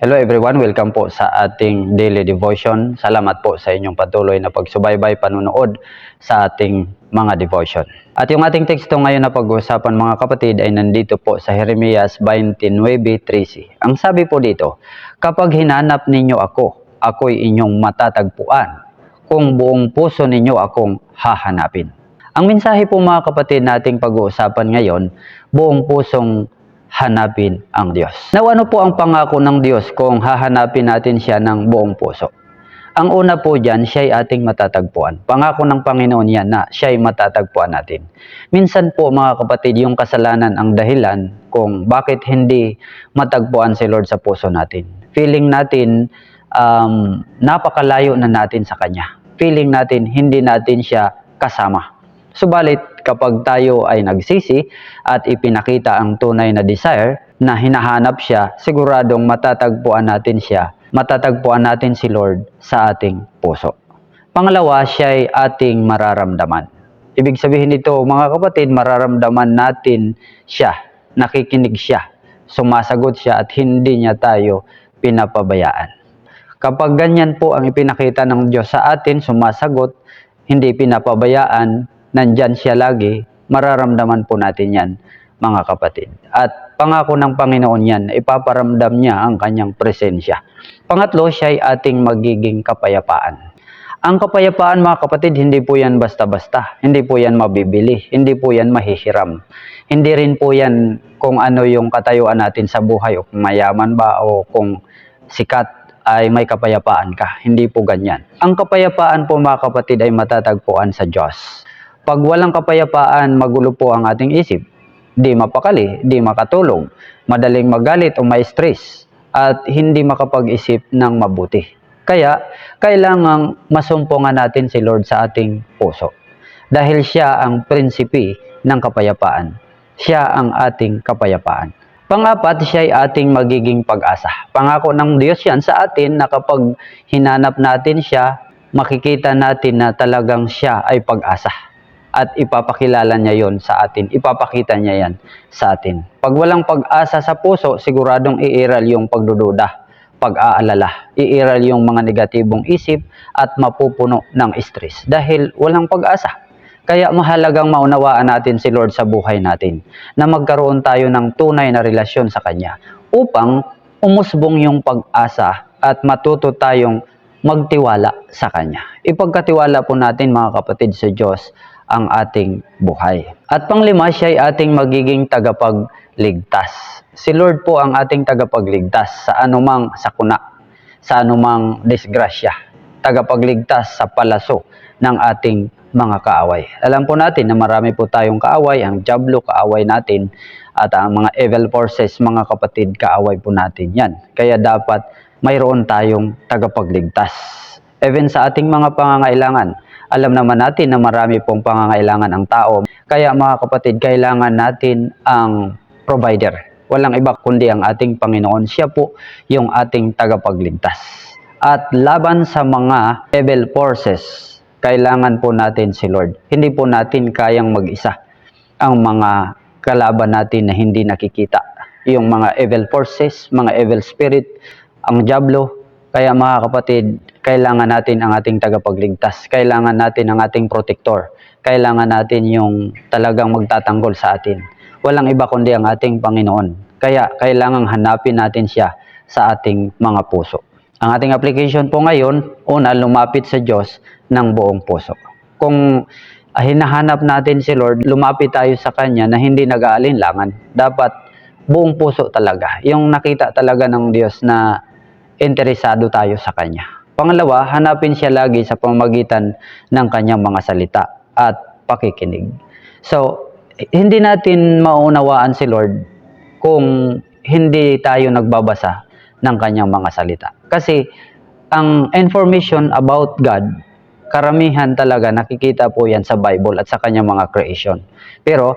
Hello everyone, welcome po sa ating daily devotion. Salamat po sa inyong patuloy na pagsubaybay, panunood sa ating mga devotion. At yung ating teksto ngayon na pag-uusapan mga kapatid ay nandito po sa Jeremias 29.13. Ang sabi po dito, Kapag hinanap ninyo ako, ako'y inyong matatagpuan. Kung buong puso ninyo akong hahanapin. Ang mensahe po mga kapatid nating pag-uusapan ngayon, buong pusong hanapin ang Diyos. Now ano po ang pangako ng Diyos kung hahanapin natin siya ng buong puso? Ang una po dyan, siya ay ating matatagpuan. Pangako ng Panginoon yan na siya ay matatagpuan natin. Minsan po mga kapatid, yung kasalanan ang dahilan kung bakit hindi matagpuan si Lord sa puso natin. Feeling natin, um, napakalayo na natin sa Kanya. Feeling natin, hindi natin siya kasama. Subalit kapag tayo ay nagsisi at ipinakita ang tunay na desire na hinahanap siya, siguradong matatagpuan natin siya, matatagpuan natin si Lord sa ating puso. Pangalawa, siya ay ating mararamdaman. Ibig sabihin nito, mga kapatid, mararamdaman natin siya, nakikinig siya, sumasagot siya at hindi niya tayo pinapabayaan. Kapag ganyan po ang ipinakita ng Diyos sa atin, sumasagot, hindi pinapabayaan, nandyan siya lagi, mararamdaman po natin yan, mga kapatid. At pangako ng Panginoon yan, ipaparamdam niya ang kanyang presensya. Pangatlo, siya ay ating magiging kapayapaan. Ang kapayapaan, mga kapatid, hindi po yan basta-basta. Hindi po yan mabibili. Hindi po yan mahihiram. Hindi rin po yan kung ano yung katayuan natin sa buhay o kung mayaman ba o kung sikat ay may kapayapaan ka. Hindi po ganyan. Ang kapayapaan po mga kapatid ay matatagpuan sa Diyos. Pag walang kapayapaan, magulo po ang ating isip. Di mapakali, di makatulog, madaling magalit o may stress, at hindi makapag-isip ng mabuti. Kaya, kailangang masumpungan natin si Lord sa ating puso. Dahil siya ang prinsipi ng kapayapaan. Siya ang ating kapayapaan. Pangapat, siya ay ating magiging pag-asa. Pangako ng Diyos yan sa atin na kapag hinanap natin siya, makikita natin na talagang siya ay pag-asa. At ipapakilala niya yon sa atin. Ipapakita niya yan sa atin. Pag walang pag-asa sa puso, siguradong iiral yung pagdududa, pag-aalala. Iiral yung mga negatibong isip at mapupuno ng stress. Dahil walang pag-asa. Kaya mahalagang maunawaan natin si Lord sa buhay natin na magkaroon tayo ng tunay na relasyon sa Kanya upang umusbong yung pag-asa at matuto tayong magtiwala sa Kanya. Ipagkatiwala po natin mga kapatid sa Diyos ang ating buhay. At panglima, siya ay ating magiging tagapagligtas. Si Lord po ang ating tagapagligtas sa anumang sakuna, sa anumang disgrasya. Tagapagligtas sa palaso ng ating mga kaaway. Alam po natin na marami po tayong kaaway, ang Diablo kaaway natin at ang mga evil forces, mga kapatid, kaaway po natin yan. Kaya dapat mayroon tayong tagapagligtas. Even sa ating mga pangangailangan, alam naman natin na marami pong pangangailangan ang tao. Kaya mga kapatid, kailangan natin ang provider. Walang iba kundi ang ating Panginoon. Siya po yung ating tagapagligtas. At laban sa mga evil forces, kailangan po natin si Lord. Hindi po natin kayang mag-isa ang mga kalaban natin na hindi nakikita. Yung mga evil forces, mga evil spirit, ang Diablo. Kaya mga kapatid, kailangan natin ang ating tagapagligtas. Kailangan natin ang ating protector. Kailangan natin yung talagang magtatanggol sa atin. Walang iba kundi ang ating Panginoon. Kaya kailangang hanapin natin siya sa ating mga puso. Ang ating application po ngayon, una, lumapit sa Diyos ng buong puso. Kung ah, hinahanap natin si Lord, lumapit tayo sa Kanya na hindi nag-aalinlangan. Dapat buong puso talaga. Yung nakita talaga ng Diyos na interesado tayo sa Kanya. Pangalawa, hanapin siya lagi sa pamagitan ng Kanyang mga salita at pakikinig. So, hindi natin maunawaan si Lord kung hindi tayo nagbabasa ng Kanyang mga salita. Kasi, ang information about God, karamihan talaga nakikita po yan sa Bible at sa kanyang mga creation. Pero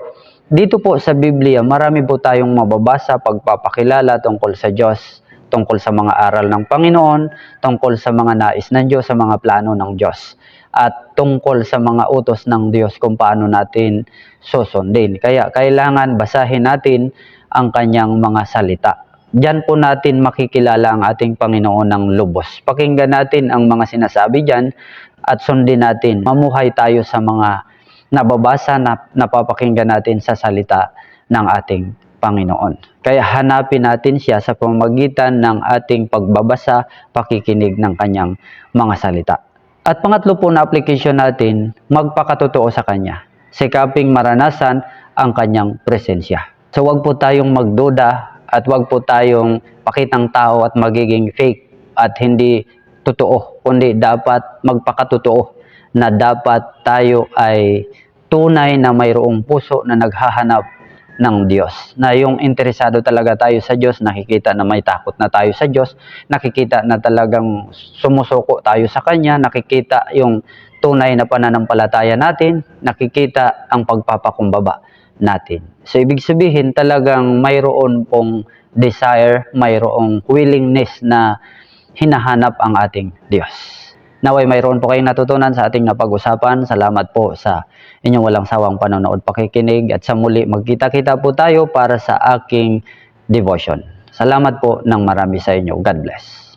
dito po sa Biblia, marami po tayong mababasa, pagpapakilala tungkol sa Diyos, tungkol sa mga aral ng Panginoon, tungkol sa mga nais ng Diyos, sa mga plano ng Diyos, at tungkol sa mga utos ng Diyos kung paano natin susundin. Kaya kailangan basahin natin ang kanyang mga salita Diyan po natin makikilala ang ating Panginoon ng lubos. Pakinggan natin ang mga sinasabi diyan at sundin natin. Mamuhay tayo sa mga nababasa na napapakinggan natin sa salita ng ating Panginoon. Kaya hanapin natin siya sa pamamagitan ng ating pagbabasa, pakikinig ng kanyang mga salita. At pangatlo po na application natin, magpakatotoo sa kanya. Sikaping maranasan ang kanyang presensya. So wag po tayong magduda at wag po tayong pakitang tao at magiging fake at hindi totoo, kundi dapat magpakatotoo na dapat tayo ay tunay na mayroong puso na naghahanap ng Diyos. Na yung interesado talaga tayo sa Diyos, nakikita na may takot na tayo sa Diyos, nakikita na talagang sumusuko tayo sa Kanya, nakikita yung tunay na pananampalataya natin, nakikita ang pagpapakumbaba natin. So, ibig sabihin talagang mayroon pong desire, mayroong willingness na hinahanap ang ating Diyos. Naway mayroon po kayong natutunan sa ating napag-usapan. Salamat po sa inyong walang sawang panonood, pakikinig at sa muli magkita-kita po tayo para sa aking devotion. Salamat po ng marami sa inyo. God bless.